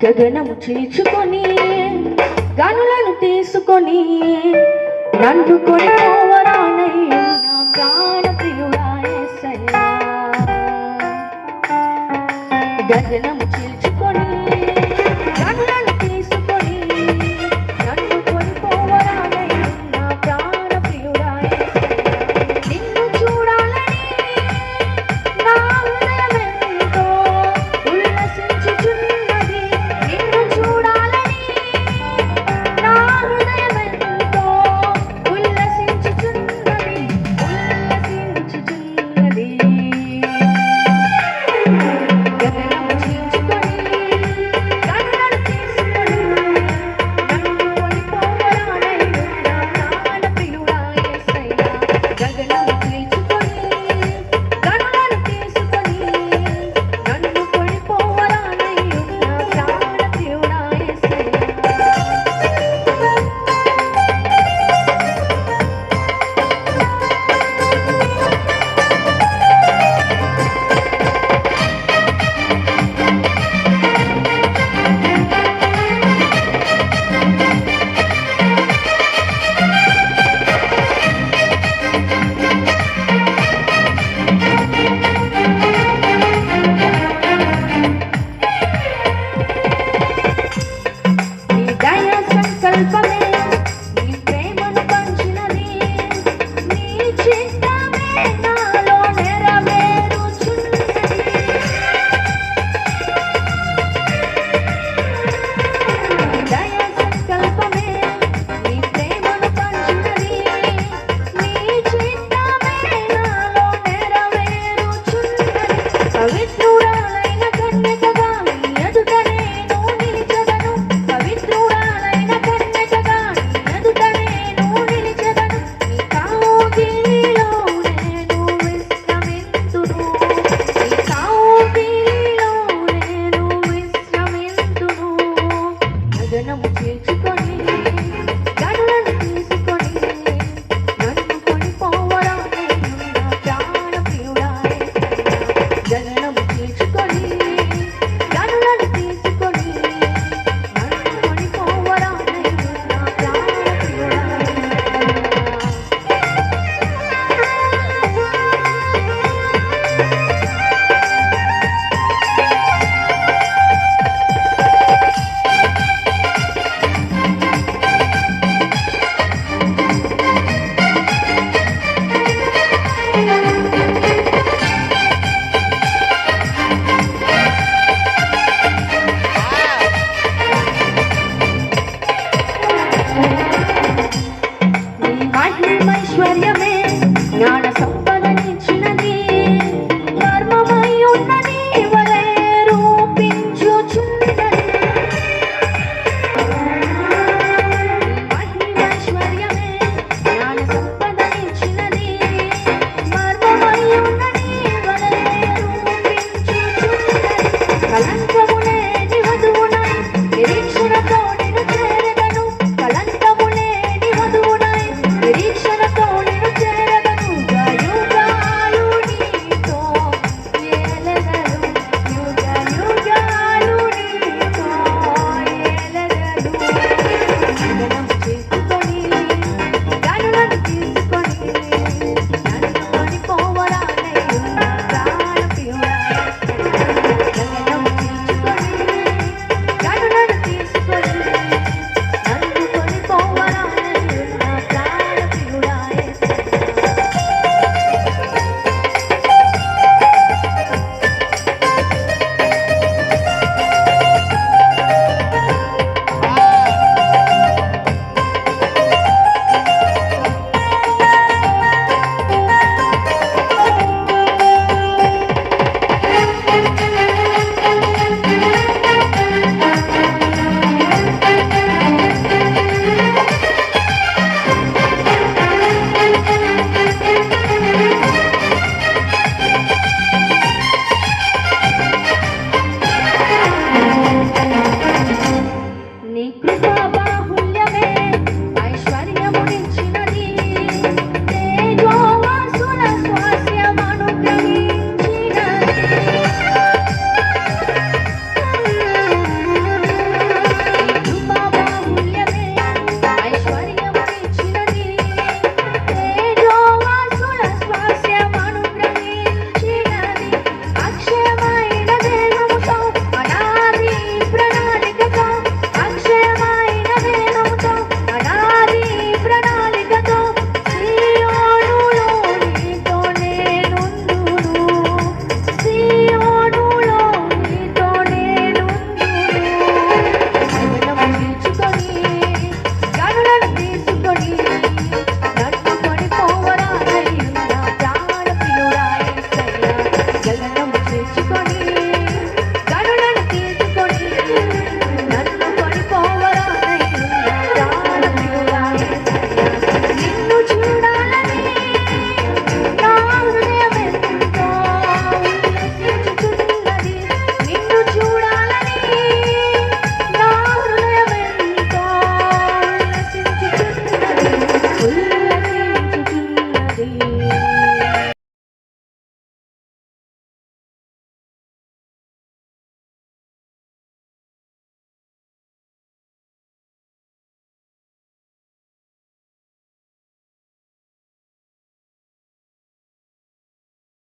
గగనము చీల్చుకొని గనులను తీసుకొని నన్ను పోవరానై నా ప్రాణ ప్రియుడా గగనము చీల్చు